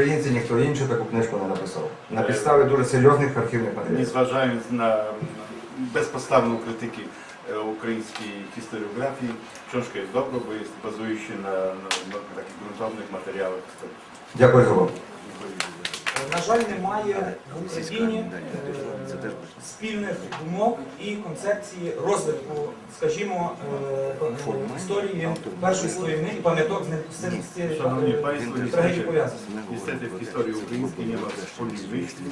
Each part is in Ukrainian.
українці, ніхто інший таку книжку не написав. На підставі дуже серйозних архівних матеріалів. e, ukraińskiej historiografii, książka jest dobra, bo jest, bazuje się na, na, na takich gruntownych materiałach historycznych. Дякую за увагу. На жаль, немає в Україні спільних думок і концепції розвитку, скажімо, е, історії Першої світової війни і пам'яток з цим- Państwo, трагедією niestety, w historii ukraińskiej nie ma wspólnych myśli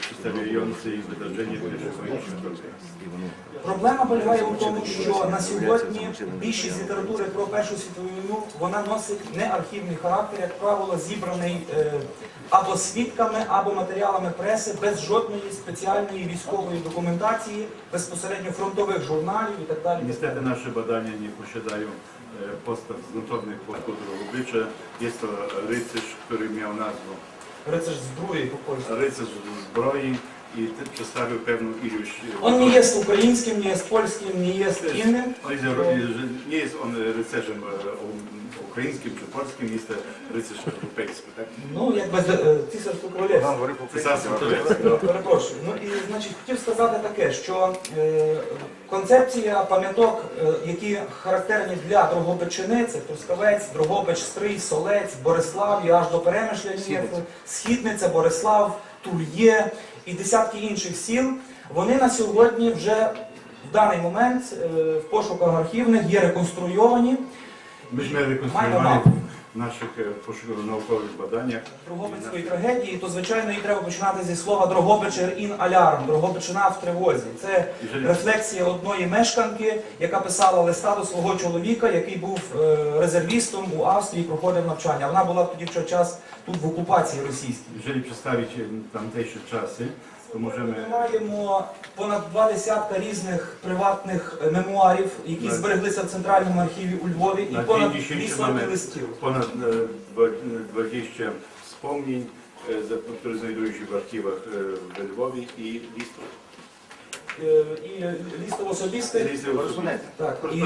przedstawiającej wydarzenie pierwszej. Проблема полягає у тому, що на сьогодні більшість літератури про Першу світову війну вона носить не архівний характер, як правило, зібраний е, або свідками, або матеріалами преси без жодної спеціальної військової документації, безпосередньо фронтових журналів і так далі. Niestety nasze badania nie posiadają e, postaw gruntownych pod Drogobycze. Jest to rycerz, który miał nazwę зброї по польськи. rycerz zbroi przedstawił pewną ilość... e, Он не є українським, не є польським, не є інним. On jest, że nie jest on rycerzem e, u- ukraińskim czy polskim, jest to rycerz europejski, tak? Ну, якби е, цісарсько королівство. Cesarstwo królewskie. Перепрошую. Ну і значить хотів сказати таке, що е, концепція пам'яток, е, які характерні для Дрогобичини, це Трускавець, Дрогобич, Стрий, Солець, Борислав аж до Перемишля Східниця, Борислав, Тульє і десятки інших сіл. Вони на сьогодні вже в даний момент е, в пошуках архівних є реконструйовані. Ми ж rekonstruowali mapę. Naszych e, poszukiwanych naukowych Дрогобицької трагедії, то звичайно і треба починати зі слова Дрогобичер ін алярм, Дрогобичина в тривозі. Це рефлексія одної мешканки, яка писала листа до свого чоловіка, який був е, резервістом у Австрії, проходив навчання. Вона була тоді в час тут в окупації російській. Jeżeli przedstawić e, tamtejsze czasy, to що Ми маємо понад два десятка різних приватних мемуарів, які Так. збереглися в центральному архіві у Львові, і На понад mamy листів. ponad e, dwa- 20 wspomnień, e, za- które znajdują się w archiwach e, we Lwowie i listów. Е, І. Listy Так, і.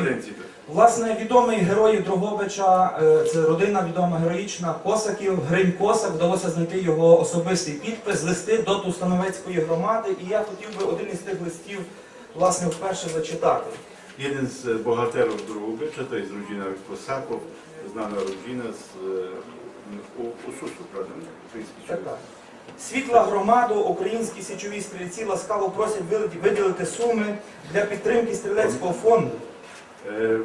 Власне, відомий герой Дрогобича, е, це родина відома героїчна Косаків, Гринь Косак, вдалося знайти його особистий підпис, листи до Тустановецької громади. І я хотів би один із тих листів власне вперше зачитати. Jeden z bohaterów Drugobycza to jest rodzina Kosaków, znana rodzina z Ususu, prawda? Człowiek. так. Світла громаду, українські січові стрільці ласкаво просять виділити- суми для підтримки стрілецького фонду. E,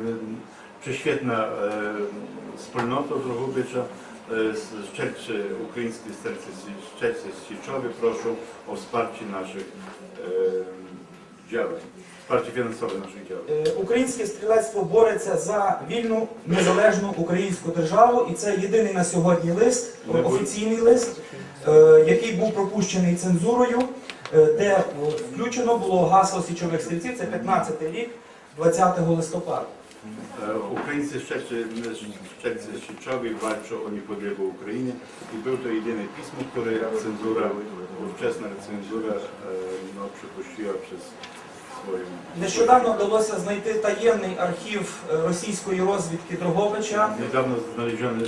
e, Drogobycza, e, z- szczelcy, ukraińskie serce, szczelcy Siczowie proszą o wsparcie e, wsparcie finansowe naszych działań. Е, Українське стрілецтво бореться за вільну незалежну українську державу, і це єдиний на сьогодні лист, офіційний лист, е, який був пропущений цензурою, е, де включено було гасло січових стрільців. Це 15 й рік, 20 листопада. Szczelcy Siczowie walczą o niepodległą Ukrainę i był to jedyne pismo, które cenzura, ówczesna cenzura e, no, przez swoją... Нещодавно вдалося знайти таємний архів е, російської розвідки Дрогобича, Niedawno znaleziony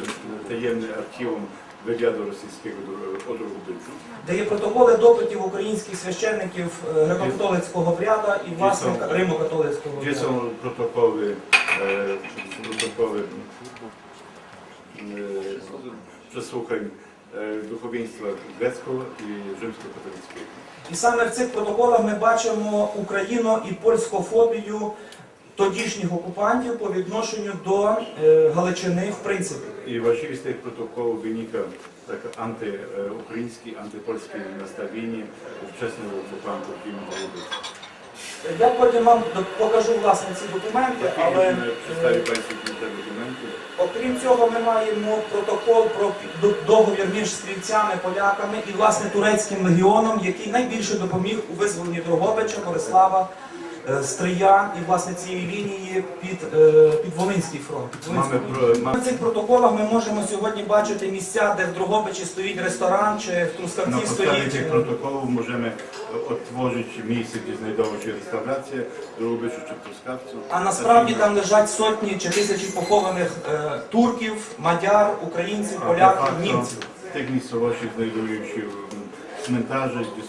tajemny archiwum wywiadu rosyjskiego do- де є протоколи допитів українських священників е, греко-католицького вряда і власне Є Римо-католицького вряду. są protokoły, e, protokoły e, e, duchowieństwa greckiego i rzymskokatolickiego. І саме в цих протоколах ми бачимо україно і польськофобію тодішніх окупантів по відношенню до е, Галичини в принципі. I właściwie z tych protokołów wynika takie antyukraińskie, antypolskie nastawienie ówczesnych okupantów i Drogobycza. Я потім вам покажу власне ці документи, але е, окрім цього ми маємо протокол про договір між стрільцями, поляками і власне турецьким легіоном, який найбільше допоміг у визволенні Дрогобича, Борислава, Стрия і власне цієї лінії під, е, під Волинський фронт. під лінію. pro, На цих протоколах ми можемо сьогодні бачити місця, де в Дрогобичі стоїть ресторан, чи в Трускавці стоїть. protokołów możemy odtworzyć miejsce, gdzie znajdowały się restauracje w Drogobyczu czy w Truskawcu. А насправді там лежать сотні чи тисячі похованих е, турків, мадяр, українців, поляків, німців. Tych miejscowościach znajdują się mm, cmentarze, gdzie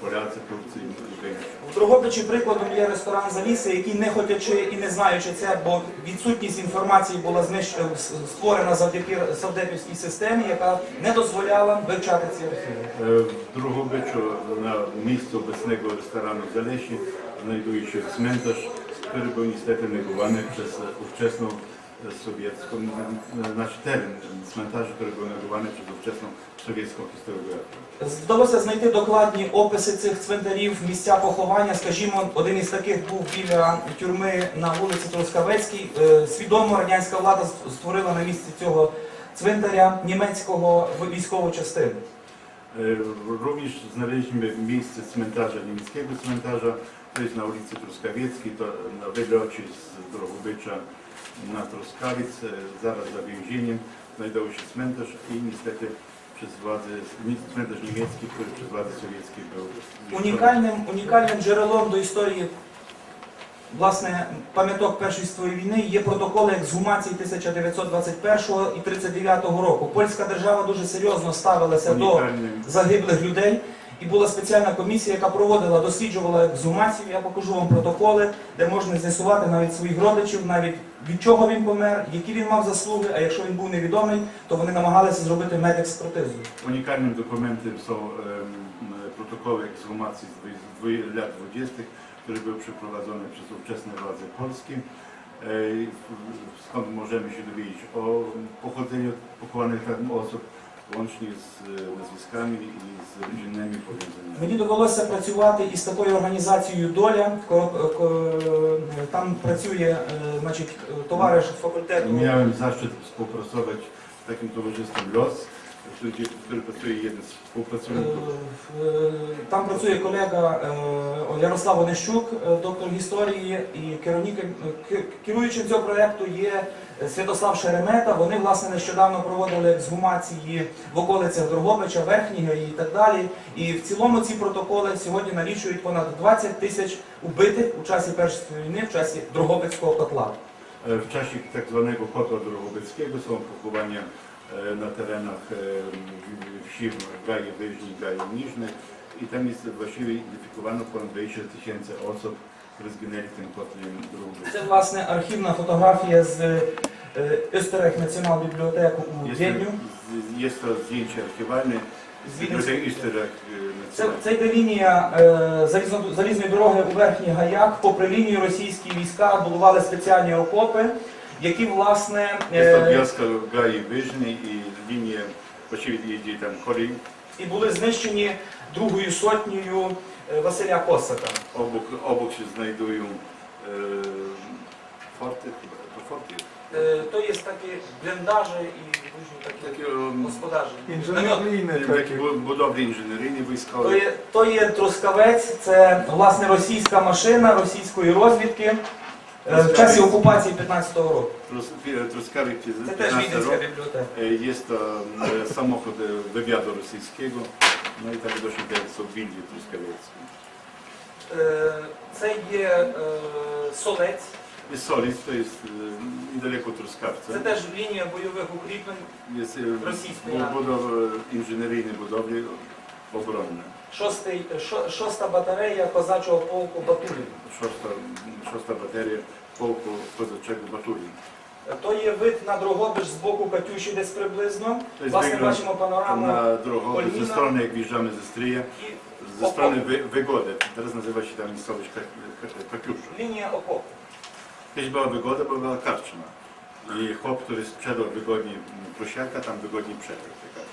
Polacy, Turcy i Ukraińcy. В Дрогобичі прикладом є ресторан Заліси, який не хотячи і не знаючи це, бо відсутність інформації була знищена, створена завдяки савдепівській системі, яка не дозволяла вивчати ці архіви. E, W Druhobyczu na miejscu obecnego restoranu w Zalesie znajduje się cmentarz, który był niestety negowany przez e, ówczesną e, sowiecką, e, znaczy teren Вдалося знайти докладні описи цих цвинтарів, місця поховання. Скажімо, один із таких був біля тюрми на вулиці Трускавецькій. Е, Свідомо радянська влада створила на місці цього цвинтаря німецького військову частину. E, Również znaleźliśmy miejsce cmentarza, niemieckiego cmentarza, to jest na ulicy Truskawieckiej, to na wylocie z Drohobycza na Truskawiec, e, zaraz za więzieniem znajdował się cmentarz i niestety przez władze, cmentarz niemiecki, który przez władze sowieckie był. Унікальним, унікальним джерелом до історії власне пам'яток Першої світової війни є протоколи ексгумації 1921 і 39 року. Польська держава дуже серйозно ставилася до загиблих людей. І була спеціальна комісія, яка проводила, досліджувала ексгумацію. Я покажу вам протоколи, де можна з'ясувати навіть своїх родичів, навіть від чого він помер, які він мав заслуги. А якщо він був невідомий, то вони намагалися зробити медекспертизу. dokumentem są em, protokoły ekshumacji z dwu- lat 20., które były przeprowadzone przez ówczesne władze polskie. E, Skąd możemy się dowiedzieć o pochodzeniu pochowanych tam osób, z e, nazwiskami i z rodzinnymi powiązaniami. Мені довелося працювати із такою організацією Доля. Там працює е, значить, товариш факультету. Miałem zaszczyt współpracować z takim towarzystwem LOS, Е, е, Там працює колега е, Ярослав Онищук, доктор історії, і керуючим цього проєкту є Святослав Шеремета. Вони власне нещодавно проводили ексгумації в околицях Дрогобича, Верхнього і так далі. І в цілому ці протоколи сьогодні налічують понад 20 тисяч убитих у часі Першої війни, в часі Дрогобицького котла. Czasie tak zwanego kotła drogowieckiego są pochowania e, na terenach e, wsi Gaje Wyżni, Gaje Niżne i tam jest właściwie identyfikowano ponad 20 tysięcy osób, które zginęli w tym kotle drogowieckim. Це власне архівна фотографія з е, Österreich National бібліотеку у Jest, Відню. to- jest to zdjęcie archiwalne Це, це йде лінія е, залізної дороги у верхніх гаях. Попри лінію російські війська будували спеціальні окопи, які власне to е, Wyżnej i linie, właściwie jedzie tam kolej і були знищені другою сотнею е, Василя Косака. Się znajdują e, forty, chyba, to forty. Е, То є такі бліндажі і różні такі Takie, um, господарі. Інженерійне takie таке. bu- То є, то є Трускавець, це власне російська машина російської розвідки е, в часі окупації 15-го року. Przez Це теж 15 Віденська бібліотека. E, e, e, wywiadu rosyjskiego. No i tak doszło do Wildzie Truskawieckiej. Е, Це є е, Солець. Solic to jest e, niedaleko Truskawca. Це теж лінія бойових укріплень. Jest e, Rosyjskiej bu- armii. budowa, inżynieryjne budowle obronne. Шостий, шо- шоста батарея козачого полку Батурин. Szósta, szósta bateria polku kozaczego Batuli. То є вид на Дрогобич з боку Катюші десь приблизно. To jest Власне, wygląd бачимо панораму na drogę Polina. ze strony, jak wjeżdżamy ze Stryja, і ze Op- strony wy, Wygody. Teraz nazywa się tam miejscowość Ka- Ka- Kapiuszów. лінія окопу. Kiedyś była Wygoda, bo była karczma. I chłop, który sprzedał wygodnie mm, prosiaka, tam wygodnie przeżył w tej karczmie.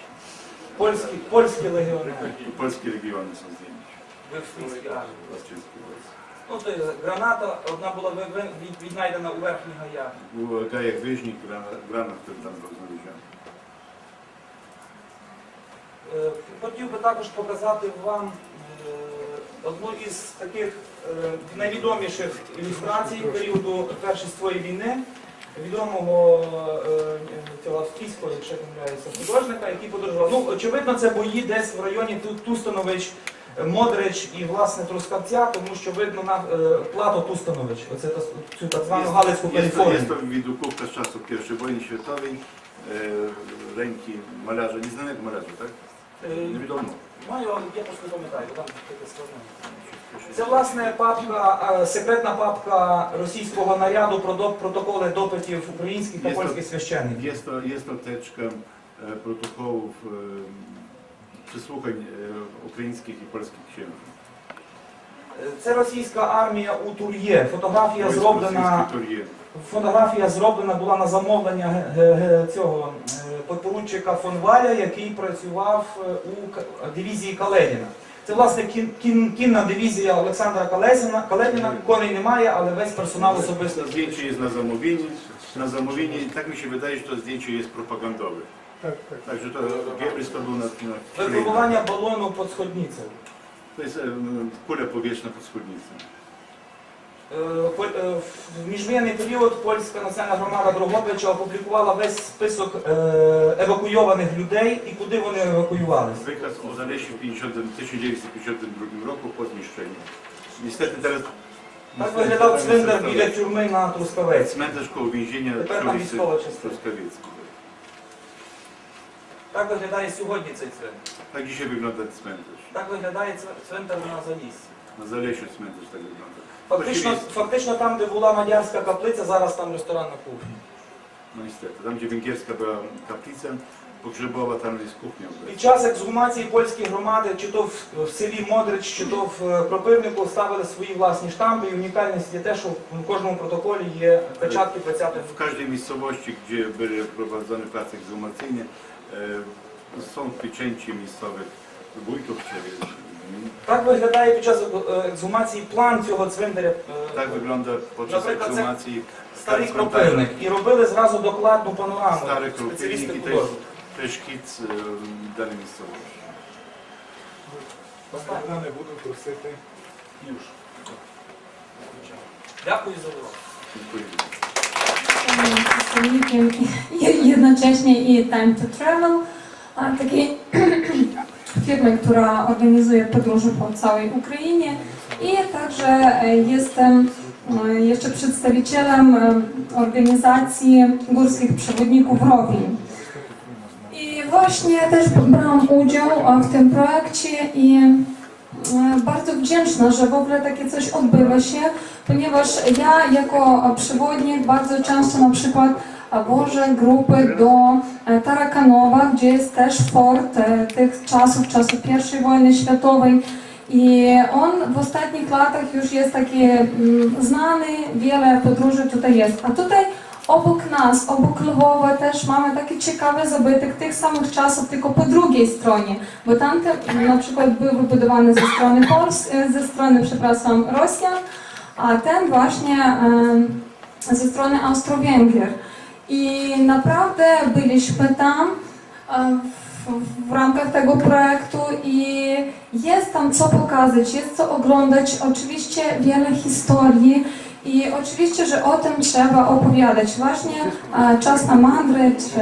Польські, польські легіонери. В австрійській армії. Ну, то є граната, одна була ви- ви- від- віднайдена у верхніх гаях. Gajak wyżnik, granat, granat, który tam był. Е, Хотів би також показати вам е, одну із таких е, найвідоміших ілюстрацій періоду Першої світової війни, відомого е, цього якщо я помиляюся, художника, який подорожував. Ну, очевидно, це бої десь в районі Тустанович, е, Модрич і власне Трускавця, тому що видно на е, плато Тустанович, оце та- цю так звану Галицьку Jest to, jest Каліфорнію. to widokówka z czasów I wojny światowej. ręki malarza, nieznanego malarza, tak? Е, Невідомо. Маю, але я просто пам'ятаю, там таке складне. Це власне папка, е, секретна папка російського наряду про протоколи допитів українських та польських священників. Є, є то течка е, протоколів е, прислухань українських і польських. Е, Це російська армія у Тур'є. Фотографія зроблена. Фотографія зроблена була на замовлення цього подпоручика фон Валя, який працював у дивізії Каледіна. Це власне кін, кін- кінна дивізія Олександра Калезіна. Каледіна. Коней немає, але весь персонал особисто. Jest na zamówienie. Na zamówienie, tak mi się wydaje, że to zdjęcie jest propagandowe. Także to Goebbels to był na, na Випробування балону під сходницею. To jest em, kula powietrzna pod spódnicą. Е, по- е, В міжвоєнний період польська національна громада Дрогобича опублікувала весь список е, евакуйованих людей і куди вони евакуювалися. Wykaz o Zalesiu w 50, 1952 roku po zniszczeniu. Niestety teraz... Так niestety виглядав цвинтар біля тюрми на Трускавець. Cmentarz koło więzienia. Так виглядає сьогодні цей цвинтар. Tak dzisiaj wygląda cmentarz. Так виглядає цвинтар на Заліссі. Na Zalesiu cmentarz tak wygląda. Фактично, фактично там, де була мадярська каплиця, зараз там ресторанна кухня. No niestety. Tam gdzie węgierska była kaplica pogrzebowa, tam jest kuchnia. Під час ексгумації польської громади, чи то в, в селі Модрич, чи то в е, Кропивнику ставили свої власні штампи. І унікальність є те, що в кожному протоколі є печатки 20-х W każdej miejscowości, gdzie były prowadzone prace egzumacyjne, e, są pieczęcie miejscowych wójtów czy Так виглядає під час е, ексгумації план цього цвинтаря. е, Tak wygląda podczas Наприклад, це ekshumacji Старий кропивник. І робили зразу докладну панораму. Художники. to jest szkic e, danej miejscowości. Останнє. Я не буду просити. Юж. Дякую за увагу. Jednocześnie i Time to Travel, a takiej firmy, która organizuje podróże po całej Ukrainie i także e, jestem e, jeszcze przedstawicielem e, organizacji Górskich Przewodników Rowin. I właśnie też brałam udział w tym projekcie i bardzo wdzięczna, że w ogóle takie coś odbywa się, ponieważ ja jako przewodnik bardzo często na przykład wożę grupy do e, Tarakanowa, gdzie jest też fort e, tych czasów, czasów I wojny światowej. I on w ostatnich latach już jest taki mm, znany, wiele podróży tutaj jest. A tutaj obok nas, obok Lwowa też mamy taki ciekawy zabytek tych samych czasów, tylko po drugiej stronie, bo tamte na przykład były wybudowane ze strony Pols, e, ze strony, przepraszam, Rosjan, a ten właśnie ze strony Austro-Węgier. I naprawdę byliśmy tam e, w, w ramach tego projektu i jest tam co pokazać, jest co oglądać, oczywiście wiele historii i oczywiście, że o tym trzeba opowiadać. Właśnie e, Czas na Mandry czy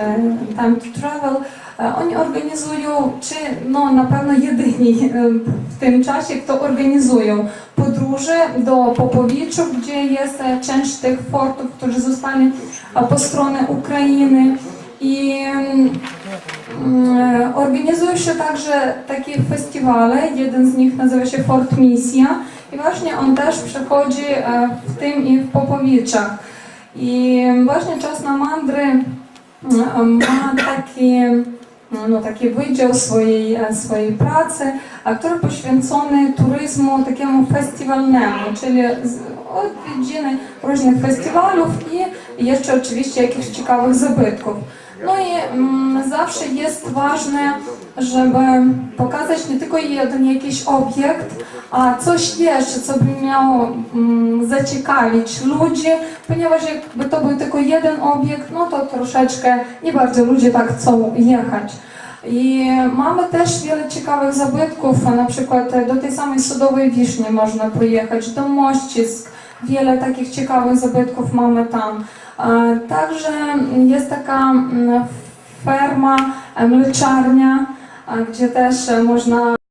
Time to Travel e, oni organizują, czy no na pewno jedyni e, w tym czasie, kto organizują podróże do Popowiczów, gdzie jest część tych fortów, którzy zostali po stronie Ukrainy. I mm, e, organizują się także takie festiwale. Jeden z nich nazywa się Fort Misja i właśnie on też przechodzi e, w tym i w Popowiczach. I właśnie Czas na Mandry mm, ma taki, no, taki wydział swojej, e, swojej pracy, który poświęcony turyzmu takiemu festiwalnemu, czyli odwiedziny różnych festiwalów i jeszcze oczywiście jakichś ciekawych zabytków. No i mm, zawsze jest ważne, żeby pokazać nie tylko jeden jakiś obiekt, a coś jeszcze, co by miało mm, zaciekawić ludzi, ponieważ jakby to był tylko jeden obiekt, no to troszeczkę nie bardzo ludzie tak chcą jechać. I mamy też wiele ciekawych zabytków, na przykład do tej samej Sodowej Wiszni można pojechać, do Mościsk, wiele takich ciekawych zabytków mamy tam. E, mm, ferma, e, mleczarnia, e, gdzie też e, można